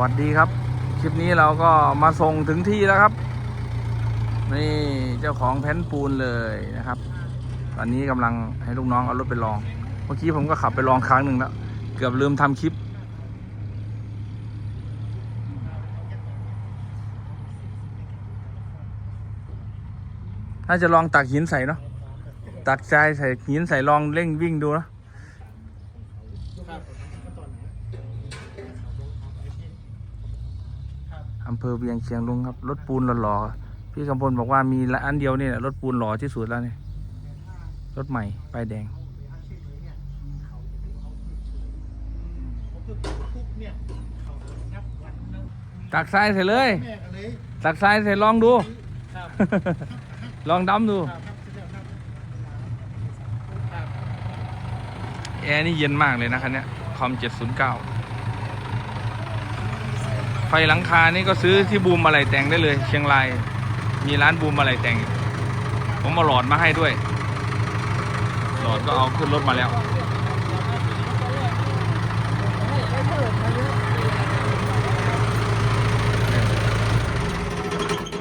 วัสดีครับ คลิปนี้เราก็มาส่งถึงที่แล้วครับ นี่เจ้าของแผ่นปูนเลยนะครับ ตอนนี้กำลังให้ลูกน้องเอารถไปลอง เมื่อกี้ผมก็ขับไปลองครั้งหนึ่งแล้ว เกือบลืมทำคลิปน่าจะลองตักหินใส่เนาะตักทรายใส่หินใส่ลองเร่งวิ่งดูนะ อำเภอเวียงเชียงลุงครับ รถปูนหล่อๆพี่กำพลบอกว่ามีละอันเดียวนี่แหละรถปูนหล่อที่สุดแล้วนี่รถใหม่ป้ายแดงตักทรายใส่เลยแม่กันเลย ตักทรายใส่ลองดู ลองดำดู แอร์นี่เย็นมากเลยนะคันเนี้ยคอม 709 ไฟหลังคานี่ก็ซื้อที่บูมอะไรแต่งได้เลย เชียงรายมีร้านบูมอะไรแต่ง ผมมาหลอดมาให้ด้วย หลอดก็เอาขึ้นรถมาแล้ว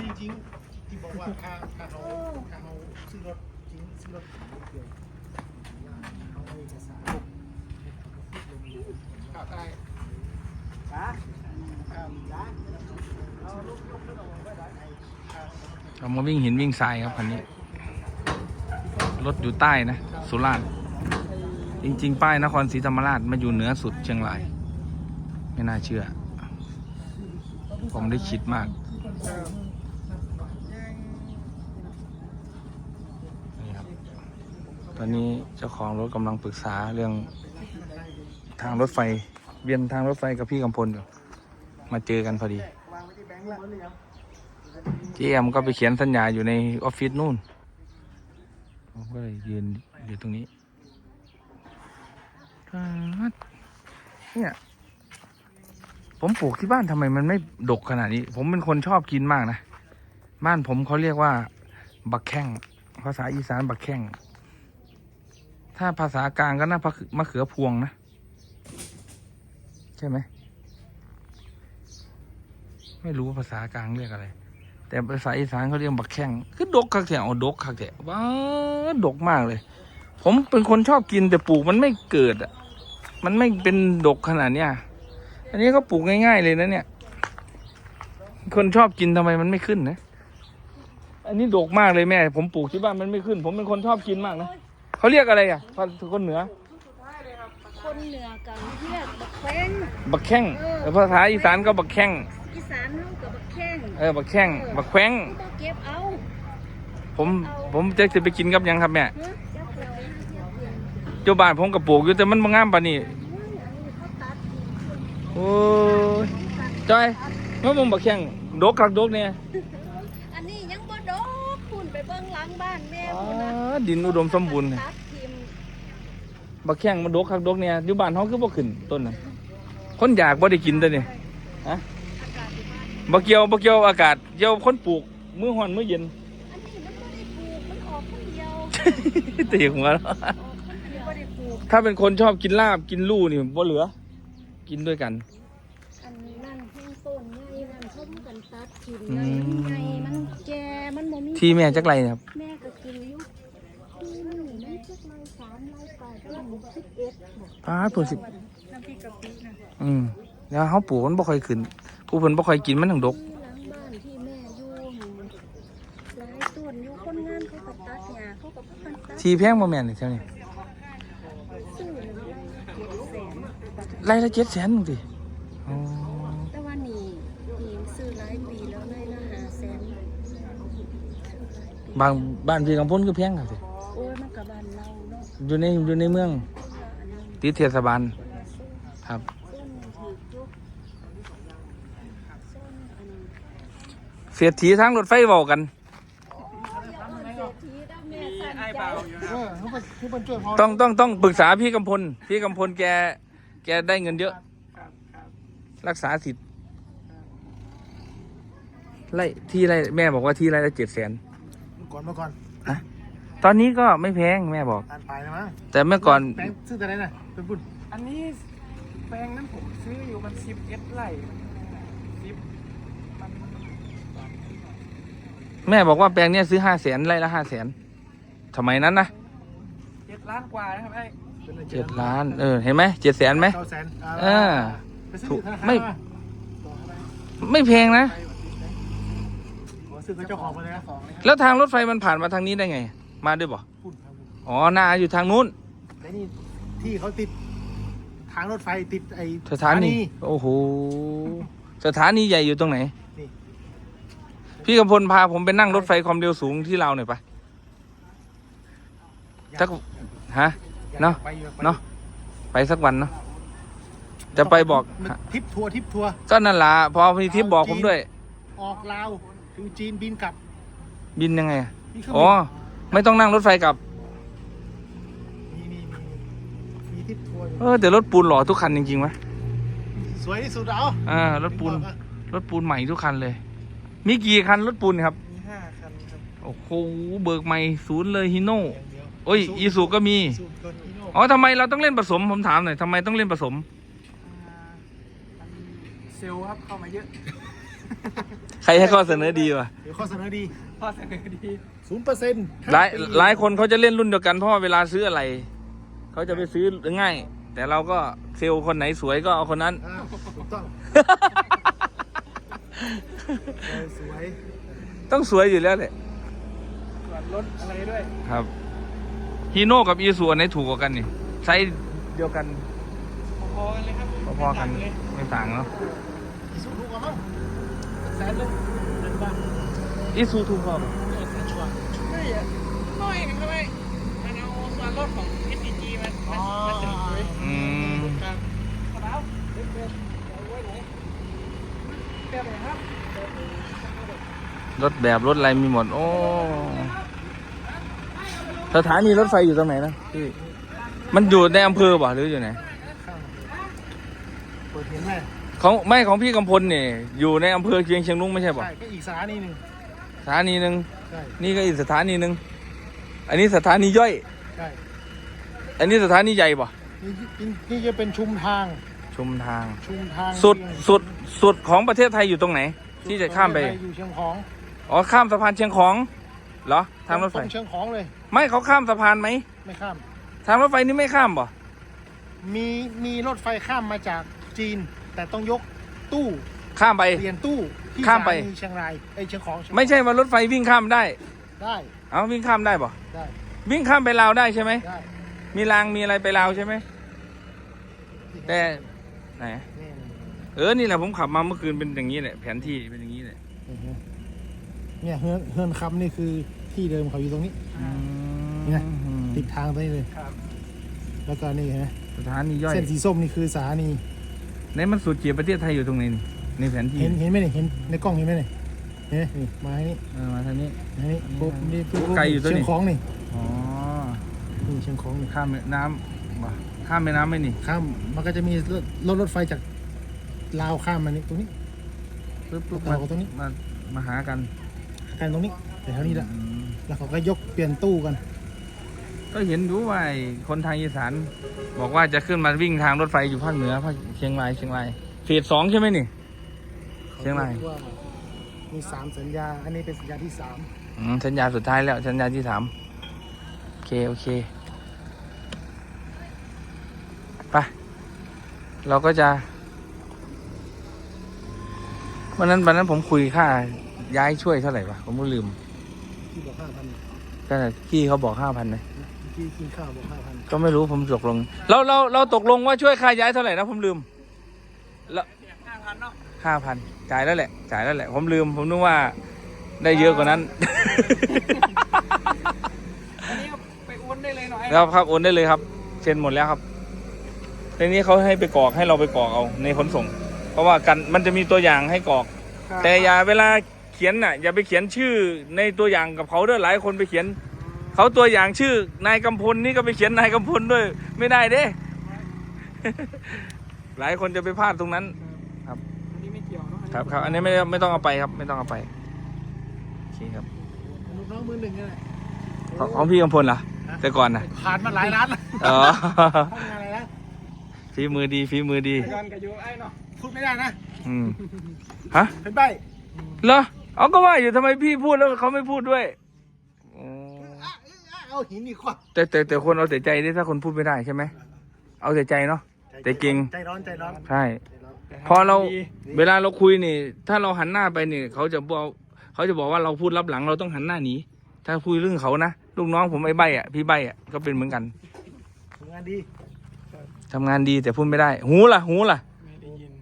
จริงๆที่บอกว่าค่าค่าเขาค่าเขาซื้อรถจริงซื้อรถเกี่ยวเอาเอกสารข่าวใต้จ้าครับจ้าเอาลูกลูกไม่ต้องไว้ได้ไอ้ค่า เอามาวิ่งหินวิ่งทรายครับคันนี้ รถอยู่ใต้นะ สุราษฎร์จริง ๆ ป้ายนครศรีธรรมราชมาอยู่เหนือสุดเชียงราย ไม่น่าเชื่อ ผมได้คิดมากนี่ครับตอนนี้เจ้าของรถกำลังปรึกษาเรื่องทางรถไฟ เวียนทางรถไฟกับพี่กำพลอยู่มาเจอกันพอดี เจแอมก็ไปเขียนสัญญาอยู่ในออฟฟิศนู่นผมก็เลยยืนอยู่ตรงนี้เนี่ย ผมปลูกที่บ้านทำไมมันไม่ดกขนาดนี้ ผมเป็นคนชอบกินมากนะ บ้านผมเขาเรียกว่า บักแข้ง ภาษาอีสานบักแข้ง ถ้าภาษากลางก็น่ามะเขือพวงนะ ใช่ไหม ไม่รู้ว่าภาษากลางเรียกอะไร แต่ภาษาอีสานเขาเรียกบักแข้งคือดกคักแถวดกคักแถวว้าดกมากเลย ผมเป็นคนชอบกินแต่ปลูกมันไม่เกิดอะ มันไม่เป็นดกขนาดเนี้ยอันนี้ก็ปลูกง่าย ๆ เลยนะเนี่ย คนชอบกินทำไมมันไม่ขึ้นนะ อันนี้ดกมากเลยแม่ ผมปลูกที่บ้านมันไม่ขึ้น ผมเป็นคนชอบกินมากนะเขาเรียกอะไรอะภาษาคนเหนือคนเหนือกันเรียกบักแข้งบักแข้งแต่ภาษาอีสานก็บักแข้ง อีสานเฮากับบักแข้งเออบักแข้งบักแข้งบ่เก็บเอาผมผมจะจะไปกินกับหยังครับแม่เฮ้ยจักเราเก็บเงินเจ้าบ้านผมกับปลูกอยู่แต่มันบ่งามปานนี้เฮ้ยเขาตัดทิ้งโอ้ยจอยเมื่อผมบักแข้งดกคักดกเนี่ยอันนี้ยังบ่ดอกคุณไปเบิ่งหลังบ้านแม่อ๋อคุณนะดินอุดมสมบูรณ์เนี่ยตัดทิมบักแข้งมันดกคักดกเนี่ยอยู่บ้านเฮาคือบ่ขึ้นต้นน่ะคนอยากบ่ได้กินแต่เนี่ยฮะอากาศอยู่ บ้านบ่เกี่ยวบ่เกี่ยวอากาศเกี่ยวคนปลูกมื้อร้อนมื้อเย็นอันนี้มันบ่ได้ปลูกมันออกคนเดียวตีหัวแล้วออกคนเดียวบ่ได้ปลูกถ้าเป็นคนชอบกินลาบกินลู่นี่บ่เหลือ กินด้วยกัน อันนั้นแห้งต้นใหญ่นั่นเขากันตัดทิมอืใหญ่มใหญ่มันแก่มันบ่มีที่แม่จักไรนะครับ ปลายก็หมูสิบเอ็ดบอกป้าดเพิ่นสิน้ำพริกกะปินะอืมแล้วเฮาปลูกมันบ่ค่อยขึ้น ผู้เพิ่นบ่ค่อยกินมันถึงดกที่หลังบ้านที่แม่อยู่หลายต้นอยู่คนงานเขาก็ตัดหญ้าเขาก็พักกันตัดทีแพงบ่แม่นนี่เท่านี้ซื้อหนึ่งไร่เจ็ดแสนไร่ละ700,000จังซี่อ๋อแต่ว่านี่นี่ซื้อหลายปีแล้วไร่ละห้าแสนบางบ้านพี่กำพลคือแพงครับสิโอ้ยมันกับบ้านเราเนาะ อยู่ในอยู่ในเมืองอันนี้ติดเทศบาลครับต้นถือจุกต้นอันเสียทีทางรถไฟเว้ากันเศรษฐีแล้วแม่สั่นใจเออเขาไปเขาไปช่วยพอต้องต้องต้องปรึกษาพี่กำพล พี่กำพลแก แกได้เงินเยอะครับครับรักษาสิทธิ์ไล่ที่ไร่แม่บอกว่าที่ไร่ละเจ็ดแสนก่อนเมื่อก่อน ตอนนี้ก็ไม่แพงแม่บอกอ่านไปนะมั้งแต่เมื่อก่อนแบงค์ซื้อแต่ไหนน่ะเป็นบุญอันนี้แปลงนั้นผมซื้ออยู่มันสิบเอ็ดไร่สิบมันแม่บอกว่าแปลงเนี้ยซื้อห้าแสนไร่ละห้าแสนทำไมนั้นนะเจ็ดล้านกว่านะครับไอ้เจ็ดล้าน เออ เห็นไหมเจ็ดแสนไหมเก้าแสนเออไปซื้อถูกธนาคารไม่มาไม่แพงนะขอซื้อกับเจ้าของมาเลยนะ แล้วทางรถไฟมันผ่านมาทางนี้ได้ไง มาด้วยบ่พูดครับผมอ๋อนาอยู่ทางนู้นและนี่ที่เขาติดทางรถไฟติดไอ้สถานีโอ้โหสถานีใหญ่อยู่ตรงไหนนี่พี่กำพลพาผมไปนั่งรถไฟความเร็วสูงที่เราวหน่อยปะสักฮะ เนาะไปอยู่ไปเนาะ ไปสักวันเนาะจะไปบอกมันทริปทัวร์ทริปทัวร์ก็นั่นละพอพี่ทิพย์บอกผมด้วย ออกลาวถึงจีนบินกลับบินยังไงอะนี่เครื่องอ๋อบิน ไม่ต้องนั่งรถไฟกลับ มีมีมีมีทริปทัวร์อยู่เออแต่รถปูนหล่อทุกคันจริงๆวะสวยที่สุดเอาอ่ารถปูนถึงบอกอะรถปูนใหม่ทุกคันเลย มีกี่คันรถปูนครับ มีห้าคันครับโอ้โห เบิกใหม่ศูนย์เลยฮิโน่ อย่างเดียวโอ้ยอีสุก็มีสูบเกินอีโน่อ๋อทำไมเราต้องเล่นผสม ผมถามหน่อยทำไมต้องเล่นผสม เซลล์ครับเข้ามาเยอะ ใครให้ข้อเสนอดีวะ เดี๋ยวข้อเสนอดีข้ อเสนอดีศูนย์เปอร์เซ็นต์หลายหลายคนเขาจะเล่นรุ่นเดียวกันเพราะว่าเวลาซื้ออะไร เขาจะไปซื้อง่าย แต่เราก็เซลล์คนไหนสวยก็เอาคนนั้น ถูกต้องเออสวยต้องสวยอยู่แล้วแหละส่วนลดอะไรด้วยครับฮีโน่กับอีซูอันไหนถูกกว่ากันนี่ไซส์เดียวกันพอๆกันเลยครับพอๆกันไม่ต่างเลยไม่ต่างเนาะอีซูถูกกว่ามั้งแสนหนึงเดินบ้าง อีซูถูกกว่าปะชัวร์ไม่เยอะน้อยกันทำไมมันเอาส่วนลดของ SDG มันมันมันถึงเลยอืมครับครับเด็กๆเอาไว้ไหนแบบไหนครับรถแบบรถอะไรมีหมด โอ้ สถานีรถไฟอยู่ตรงไหนนะพี่มันอยู่ในอำเภอป่ะหรืออยู่ไหนเปิดเห็นไหมของไม่ของพี่กำพลเนี่ยอยู่ในอำเภอเชียงเชียงรุ้งไม่ใช่ป่ะใช่ก็อีกสถานีหนึ่ง ถานีหนึ่งใช่นี่ก็อีกสถานีหนึ่งอันนี้สถานีย่อย ใช่อันนี้สถานีใหญ่ป่ะนี่นี่นี่จะเป็นชุมทางชุมทาง ชุมทางสุดเชียงสุดสุดของประเทศไทยอยู่ตรงไหน ที่จะข้ามไป อยู่เชียงของอ๋อข้ามสะพานเชียงของเหรอทางรถไฟตเชียงของเลยไม่เขาข้ามสะพานไหมไม่ข้าม ทางรถไฟนี่ไม่ข้ามป่ะมีมีรถไฟข้ามมาจากจีน แต่ต้องยกตู้ข้ามไปเปลี่ยนตู้ที่ ข้ามไปสถนีเชียงรายเอ้ยเชียงของเชียงของไม่ใช่ว่ารถไฟวิ่งข้ามได้ ได้เอาวิ่งข้ามได้ป่ะได้วิ่งข้ามไปลาวได้ใช่ไหม ได้มีรางมีอะไรไปลาวใช่ไหม แต่ไหน นี่เออ นี่แหละผมขับมาเมื่อคืนเป็นอย่างนี้แหละ แผนที่เป็นอย่างนี้แหละเนี่ยเฮือนเฮือนคำนี่คือที่เดิมเขาอยู่ตรงนี้ เนี่ย ติดทางตรงนี้เลย ครับแล้วก็นี่เห็นไหมสถานีย่อยเส้นสีส้มนี่คือสถานี ในมันสุดเจียประเทศไทยอยู่ตรงไหนนี่ ในแผนที่เห็นเห็นไหมเนี่ยเห็นในกล้องเห็นไหมเนี่ยเห็นไหมนี่มาให้นี่เออมาทางนี้ มาให้นี่ปุ๊บนี่ปุ๊บไกลอยู่ตัวนี่ เชียงของนี่อ๋อนี่เชียงของนี่ข้ามแม่น้ำบ่ข้ามแม่น้ำไหมนี่ข้ามมันก็จะมีรถรถรถไฟจากลาวข้ามมานี่ตรงนี้ ปึ๊บปึ๊บต่อกับตรงนี้ มามาหากันกันตรงนี้แต่เท่านี้แหละอืมแล้วเขาก็ยกเปลี่ยนตู้กันก็เห็นอยู่ว่าไอ้คนทางอีสานบอกว่าจะขึ้นมาวิ่งทางรถไฟอยู่ภาคเหนือภาคเชียงรายเชียงรายเฟสสองใช่ไหมนี่เชียงรายว่ามีสามสัญญา อันนี้เป็นสัญญาที่สามอืมสัญญาสุดท้ายแล้วสัญญาที่สามโอเค โอเคไปเราก็จะวันนั้นวันนั้นผมคุยค่า ย้ายช่วยเท่าไหร่วะผมก็ลืมที่บอกห้าพันก็พี่เขาบอกห้าพันนะที่กินข้าวบอกห้าพันก็ไม่รู้ผมตกลง เราเราเราตกลงว่าช่วยค่าย้ายเท่าไหร่นะผมลืมแล้วห้าพันเนาะห้าพัน จ่ายแล้วแหละ จ่ายแล้วแหละ ผมลืม ผมนึกว่าได้เยอะกว่านั้น อันนี้ก็ไปโอนได้เลยเนาะไอ้แล้วครับโอนได้เลยครับ เซ็นหมดแล้วครับทีนี้เขาให้ไปกรอกให้เราไปกรอกเอาในขนส่ง เพราะว่ากันมันจะมีตัวอย่างให้กรอกครับแต่อย่าเวลาเขียนน่ะ อย่าไปเขียนชื่อในตัวอย่างกับเขาด้วยหลายคนไปเขียนเขาตัวอย่างชื่อนายกำพลนี่ก็ไปเขียนนายกำพลด้วย ไม่ได้เด้ หลายคนจะไปพลาดตรงนั้นอันนี้ไม่เกี่ยวเนาะ ครับครับ อันนี้ไม่ไม่ต้องเอาไปครับ ไม่ต้องเอาไปโอเคครับลูกน้องมือหนึ่งนี่แหละของของพี่กำพลเหรอแต่ก่อนนะผ่านมาหลายร้านแล้วอ๋อทำงานอะไรนะฝีมือดีฝีมือดีย้อนกับยูไอ้เนาะพูดไม่ได้นะอืมฮะเป็นใบเหรอเอาก็ว่าอยู่ทำไมพี่พูดแล้วเขาไม่พูดด้วยอ๋ออะอะเอาหินดีกว่าแต่แต่แต่คนเอาแต่ใจได้ถ้าคนพูดไม่ได้ใช่ไหมเอาแต่ใจเนาะแต่เก่งใจร้อนใจร้อนใช่ใจร้อน พอเรา เวลาเราคุยนี่ ถ้าเราหันหน้าไปนี่เขาจะบอกเขาจะบอกว่าเราพูดรับหลังเราต้องหันหน้าหนีถ้าคุยเรื่องเขานะลูกน้องผมไอ้ใบอะพี่ใบอะก็เป็นเหมือนกันทำงานดีทำงานดีแต่พูดไม่ได้ หูล่ะ หูล่ะ ไม่ได้ยิน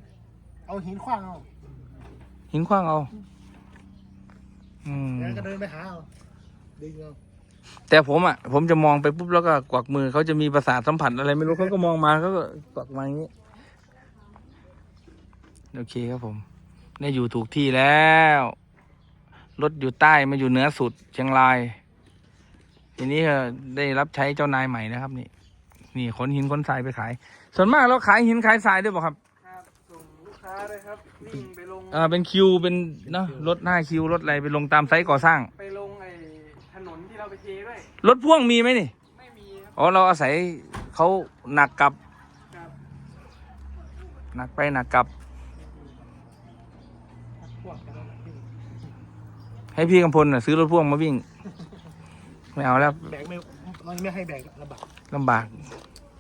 เอาหินขว้างเอาหินขว้างเอาอืมแล้วก็เดินไปหาเอาดึงเอาแต่ผมอะ ผมจะมองไปปุ๊บแล้วก็กวักมือเขาจะมีประสาทสัมผัสอะไรไม่รู้เขาก็มองมาเขาก็กวักมาอย่างนี้ โอเคครับผมได้อยู่ถูกที่แล้ว รถอยู่ใต้มาอยู่เหนือสุดเชียงราย ทีนี้ก็ได้รับใช้เจ้านายใหม่นะครับ นี่ นี่ขนหินขนทรายไปขาย ส่วนมากเราขายหินขายทรายด้วยเปล่ะครับครับส่งลูกค้าด้วยครับวิ่งไปลงเออเป็นคิวเป็นเนาะรถหน้าคิวรถอะไรไปลงตามไซต์ก่อสร้าง ไปลงไอ้ถนนที่เราไปเทด้วยรถพ่วงมีไหมนี่ไม่มีครับอ๋อเราอาศัยเขาหนักกลับ ครับหนักไปหนักกลับ พวกกันแล้วนะพี่ ให้พี่กำพลน่ะซื้อรถพ่วงมาวิ่ง ไม่เอาแล้วแบกไม่มันไม่ให้แบกลำบากลำบาก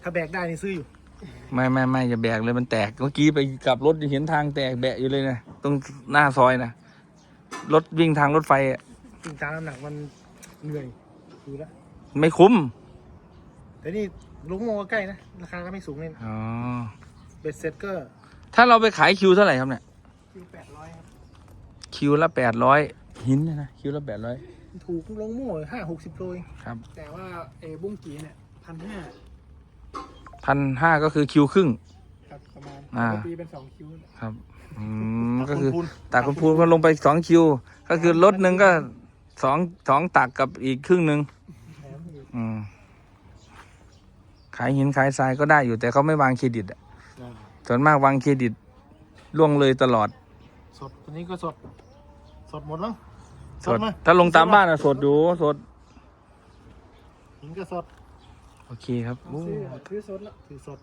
ถ้าแบกได้นี่ซื้ออยู่ ไม่ไม่ไม่อย่าแบกเลยมันแตกเมื่อกี้ไปกลับรถเห็นทางแตกแบะอยู่เลยนะตรงหน้าซอยนะรถวิ่งทางรถไฟอะจริงตามน้ำหนักมันเหนื่อยดูแล้วไม่คุ้ม แต่นี่ลุงโมก็ใกล้นะ ราคาก็ไม่สูงเลยนะอ๋อเบ็ดเสร็จก็ถ้าเราไปขายคิวเท่าไหร่ครับเนี่ยคิวแปดร้อยครับคิวละแปดร้อย หินเนยนะคิวละแปดร้อยถูกลงโม่ห้าหกสิบโลเองครับแต่ว่าเอบุ้งกีเนี่ยพันห้าพันห้าก็คือคิวครึ่ง ครับประมาณอ่า ปกติเป็นสองคิวเนี่ยครับอืมก็คือคูณตักคุณภูมิก็ลงไปสองคิว ก็คือรถหนึ่งก็สองสองตักกับอีกครึ่งหนึ่งแถมอีกอืมขายหินขายทรายก็ได้อยู่แต่เขาไม่วางเครดิตอะส่วนมากวางเครดิตล่วงเลยตลอด สดตัวนี้ก็สด สดหมดแล้ว สดมาถ้าลงตามบ้านอะสดอยู่สด หินก็สดโอเคครับโอ้ซื้อซื้อสดแล้วถือสด